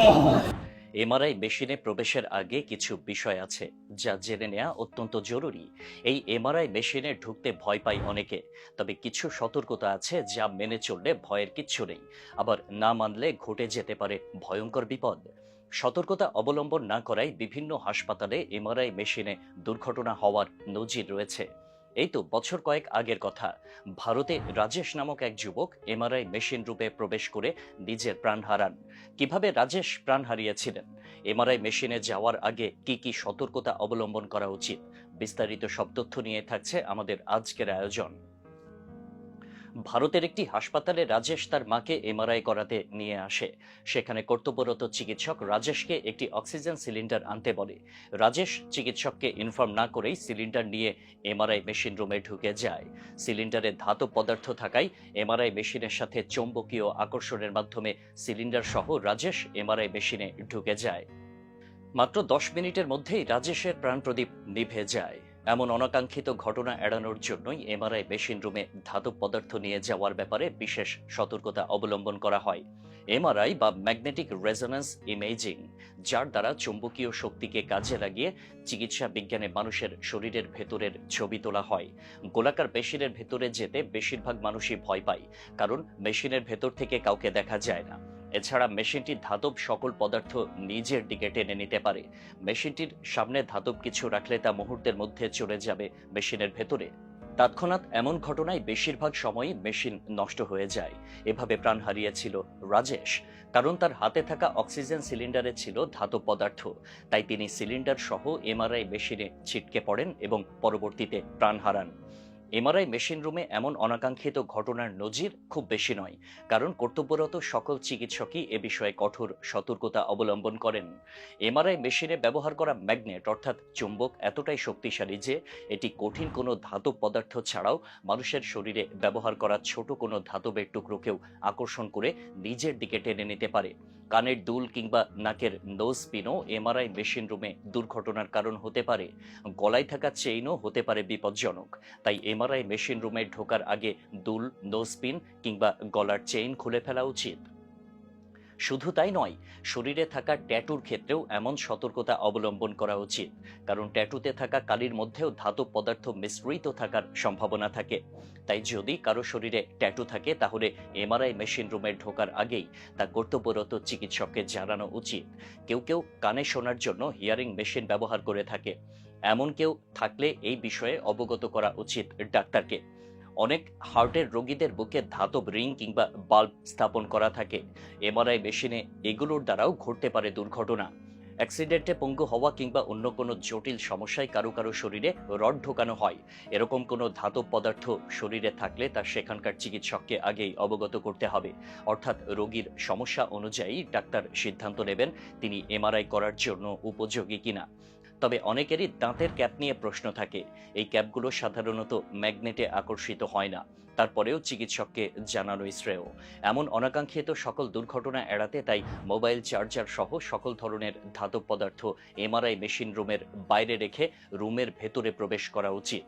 MRI মেশিনে প্রবেশের আগে কিছু বিষয় আছে যা জেনে নেওয়া অত্যন্ত জরুরি। এই এমআরআই মেশিনে ঢুকতে ভয় পায় অনেকে, তবে কিছু সতর্কতা আছে যা মেনে চললে ভয়ের কিচ্ছু নেই। আবার না মানলে ঘটে যেতে পারে ভয়ঙ্কর বিপদ। সতর্কতা অবলম্বন না করায় বিভিন্ন হাসপাতালে এমআরআই মেশিনে দুর্ঘটনা হওয়ার নজির রয়েছে। এই তো বছর কয়েক আগের কথা। ভারতে রাজেশ নামক এক যুবক এমআরআই মেশিন রূপে প্রবেশ করে নিজের প্রাণ হারান। কীভাবে রাজেশ প্রাণ হারিয়েছিলেন? এমআরআই মেশিনে যাওয়ার আগে কি কি সতর্কতা অবলম্বন করা উচিত? বিস্তারিত সব তথ্য নিয়ে থাকছে আমাদের আজকের আয়োজন। ভারতের একটি হাসপাতালে রাজেশ তার মাকে এমআরআই করাতে নিয়ে আসে। সেখানে কর্তব্যরত চিকিৎসক রাজেশকে একটি অক্সিজেন সিলিন্ডার আনতে বলে। রাজেশ চিকিৎসককে ইনফর্ম না করেই সিলিন্ডার নিয়ে এমআরআই মেশিন রুমে ঢুকে যায়। সিলিন্ডারে ধাতব পদার্থ থাকায় এমআরআই মেশিনের সাথে চৌম্বকীয় আকর্ষণের মাধ্যমে সিলিন্ডার সহ রাজেশ এমআরআই মেশিনে ঢুকে যায়। মাত্র দশ মিনিটের মধ্যেই রাজেশের প্রাণপ্রদীপ নিভে যায়। এমন অনাকাঙ্ক্ষিত ঘটনা এড়ানোর জন্যই এমআরআই মেশিন রুমে ধাতব পদার্থ নিয়ে যাওয়ার ব্যাপারে বিশেষ সতর্কতা অবলম্বন করা হয়। এমআরআই বা ম্যাগনেটিক রেজোন্যান্স ইমেজিং, যার দ্বারা চুম্বকীয় শক্তিকে কাজে লাগিয়ে চিকিৎসা বিজ্ঞানে মানুষের শরীরের ভেতরের ছবি তোলা হয়। গোলাকার মেশিনের ভেতরে যেতে বেশিরভাগ মানুষই ভয় পায়, কারণ মেশিনের ভেতর থেকে কাউকে দেখা যায় না। এছাড়া মেশিনটি ধাতব সকল পদার্থ নিজের দিকে টেনে নিতে পারে। মেশিনটির সামনে ধাতব কিছু রাখলে তা মুহূর্তের মধ্যে চলে যাবে মেশিনের ভেতরে। তৎক্ষণাৎ এমন ঘটনায় বেশিরভাগ সময়ই মেশিন নষ্ট হয়ে যায়। এভাবে প্রাণ হারিয়েছিল রাজেশ, কারণ তার হাতে থাকা অক্সিজেন সিলিন্ডারে ছিল ধাতব পদার্থ। তাই তিনি সিলিন্ডার সহ এমআরআই মেশিনে ছিটকে পড়েন এবং পরবর্তীতে প্রাণ হারান। এমআরআই মেশিন রুমে এমন অনাকাঙ্ক্ষিত ঘটনার নজির খুব বেশি নয়, কারণ কর্তব্যরত সকল চিকিৎসকই এ বিষয়ে কঠোর সতর্কতা অবলম্বন করেন। এমআরআই মেশিনে ব্যবহার করা ম্যাগনেট, অর্থাৎ চুম্বক, এতটাই শক্তিশালী যে এটি কঠিন কোনো ধাতব পদার্থ ছাড়াও মানুষের শরীরে ব্যবহার করা ছোট কোনো ধাতবের টুকরোকেও আকর্ষণ করে নিজের দিকে টেনে নিতে পারে। কানের দুল কিংবা নাকের নোজ পিনও এমআরআই মেশিন রুমে দুর্ঘটনার কারণ হতে পারে। গলায় থাকা চেইনও হতে পারে বিপজ্জনক। তাই এমআরআই মেশিন রুমে ঢোকার আগে দুল নোজ পিন কিংবা গলার চেইন খুলে ফেলা উচিত। শুধু তাই নয়, শরীরে থাকা ট্যাটুর ক্ষেত্রেও এমন সতর্কতা অবলম্বন করা উচিত। কারণ ট্যাটুতে থাকা কালির মধ্যেও ধাতব পদার্থ মিশ্রিত থাকার সম্ভাবনা থাকে। তাই যদি কারও শরীরে ট্যাটু থাকে, তাহলে এমআরআই মেশিন রুমে ঢোকার আগেই তা কর্তব্যরত চিকিৎসককে জানানো উচিত। কেউ কেউ কানে শোনার জন্য হিয়ারিং মেশিন ব্যবহার করে থাকে। এমন কেউ থাকলে এই বিষয়ে অবগত করা উচিত ডাক্তারকে। অনেক হার্টের রোগীদের বুকে ধাতব রিং কিংবা বাল্ব স্থাপন করা থাকে। এমআরআই মেশিনে এগুলোর দ্বারাও ঘটতে পারে দুর্ঘটনা। অ্যাক্সিডেন্টে পঙ্গু হওয়া কিংবা অন্য কোনো জটিল সমস্যায় কারও কারও শরীরে রড ঢোকানো হয়। এরকম কোনো ধাতব পদার্থ শরীরে থাকলে তা সেখানকার চিকিৎসককে আগেই অবগত করতে হবে। অর্থাৎ রোগীর সমস্যা অনুযায়ী ডাক্তার সিদ্ধান্ত নেবেন তিনি এমআরআই করার জন্য উপযোগী কিনা। তবে অনেকেরই দাঁতের ক্যাপ নিয়ে প্রশ্ন থাকে। এই ক্যাপগুলো সাধারণত ম্যাগনেটে আকর্ষিত হয় না। তারপরেও চিকিৎসককে জানানোই শ্রেয় এমন অনাকাঙ্ক্ষিত সকল দুর্ঘটনা এড়াতে তাই মোবাইল চার্জার সহ সকল ধরনের ধাতব পদার্থ, এমআরআই মেশিন রুমের বাইরে রেখে রুমের ভেতরে প্রবেশ করা উচিত।